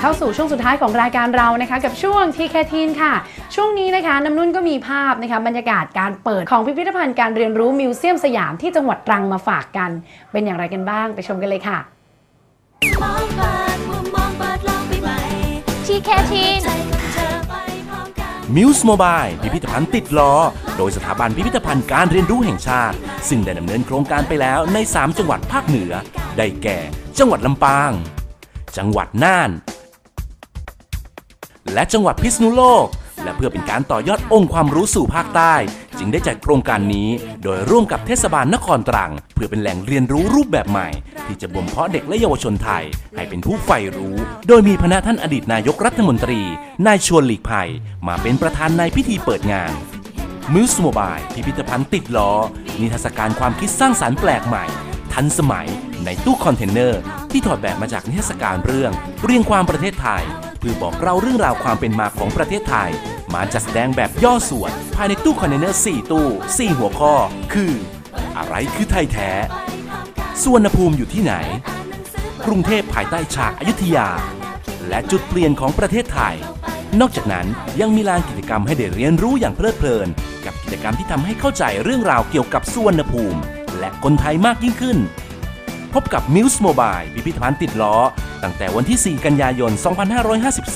เข้าสู่ช่วงสุดท้ายของรายการเรานะคะ กับช่วง TK t e e n ค่ะ ช่วงนี้นะคะน้ำนุ่นก็มีภาพนะคะบรรยากาศการเปิดของพิพิธภัณฑ์การเรียนรู้มิวเซียมสยามที่จังหวัดตรังมาฝากกัน เป็นอย่างไรกันบ้างไปชมกันเลยค่ะมองเปิดมุมมองเปิดลองไปใหม่ทีเคทีนใจกับเธอไปพร้อมกันมิวส์โมบายพิพิธภัณฑ์ติดล้อ โดยสถาบันพิพิธภัณฑ์การเรียนรู้แห่งชาติ ซึ่งได้ดำเนินโครงการไปแล้วใน 3 จังหวัดภาคเหนือ ได้แก่ จังหวัดลำปาง จังหวัดน่าน และจังหวัดพิษณุโลก และเพื่อเป็นการต่อยอดองค์ความรู้สู่ภาคใต้ จึงได้จัดโครงการนี้ โดยร่วมกับเทศบาลนครตรัง เพื่อเป็นแหล่งเรียนรู้รูปแบบใหม่ ที่จะบ่มเพาะเด็กและเยาวชนไทย ให้เป็นผู้ใฝ่รู้ โดยมีพระท่านอดีตนายกรัฐมนตรี นายชวนหลีกภัย มาเป็นประธานในพิธีเปิดงานมิวส์โมบายพิพิธภัณฑ์ติดล้อ นิทรรศการความคิดสร้างสารรค์แปลกใหม่ ทันสมัยในตู้คอนเทนเนอร์ ที่ถอดแบบมาจากนิทรรศการเรื่อง เรียงความประเทศไทยื่อบอกเล่าเรื่องราวความเป็นมาของประเทศไทย มาจัดแสดงแบบย่อส่วน ภายในตู้คอนเทนเนอร์ 4 ตู้ 4 หัวข้อ คือ อะไรคือไทยแท้สุวรรณภูมิอยู่ที่ไหน กรุงเทพภายใต้ฉากอายุทยา และจุดเปลี่ยนของประเทศไทย นอกจากนั้นยังมีลานกิจกรรมให้ได้เรียนรู้อย่างเพลิดเพลิน กับกิจกรรมที่ทำให้เข้าใจเรื่องราวเกี่ยวกับสุวรรณภูมิ และคนไทยมากยิ่งขึ้น พบกับ Muse Mobile พิพิธภัณฑ์ติดล้อ ตั้งแต่วันที่ 4 กันยายน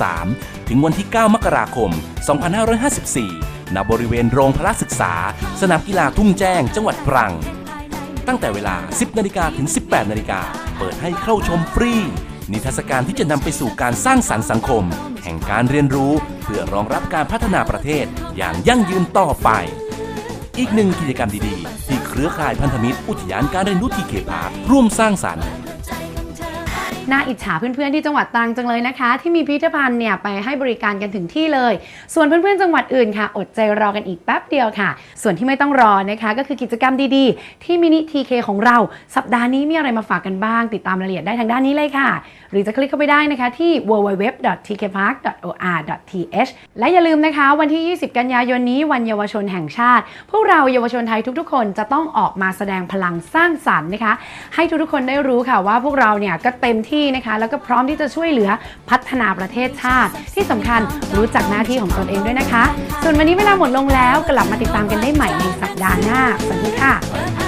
2553 ถึงวันที่ 9 มกราคม 2554 ณ บริเวณโรงพละศึกษา สนามกีฬาทุ่งแจ้ง จังหวัดตรัง ตั้งแต่เวลา 10 นาฬิกาถึง 18 นาฬิกา เปิดให้เข้าชมฟรี นิทรรศการที่จะนำไปสู่การสร้างสรรค์สังคม แห่งการเรียนรู้ เพื่อรองรับการพัฒนาประเทศอย่างยั่งยืนต่อไปอีกหนึ่งกิจกรรมดีๆ ที่ เครือข่ายพันธมิตร อุทยานการเรียนรู้ทีเคพาร์คร่วมสร้างสรรค์ น่าอิจฉาเพื่อนๆที่จังหวัดตรังจังเลยนะคะ ที่มีพิพิธภัณฑ์เนี่ยไปให้บริการกันถึงที่เลย ส่วนเพื่อนๆจังหวัดอื่นค่ะ อดใจรอกันอีกแป๊บเดียวค่ะ ส่วนที่ไม่ต้องรอนะคะ ก็คือกิจกรรมดีๆ ที่มินิทีเคของเรา สัปดาห์นี้มีอะไรมาฝากกันบ้าง ติดตามรายละเอียดได้ทางด้านนี้เลยค่ะ หรือจะคลิกเข้าไปได้นะคะที่ www.tkpark.or.th และอย่าลืมนะคะ วันที่ 20 กันยายนนี้วันเยาวชนแห่งชาติ พวกเราเยาวชนไทยทุกๆ คนจะต้องออกมาแสดงพลังสร้างสรรค์นะคะ ให้ทุกๆคนได้รู้ค่ะว่าพวกเราเนี่ยก็เต็มที่นะคะแล้วก็พร้อมที่จะช่วยเหลือพัฒนาประเทศชาติ ที่สำคัญรู้จักหน้าที่ของตนเองด้วยนะคะ ส่วนวันนี้เวลาหมดลงแล้วกลับมาติดตามกันได้ใหม่ในสัปดาห์หน้าสวัสดีค่ะ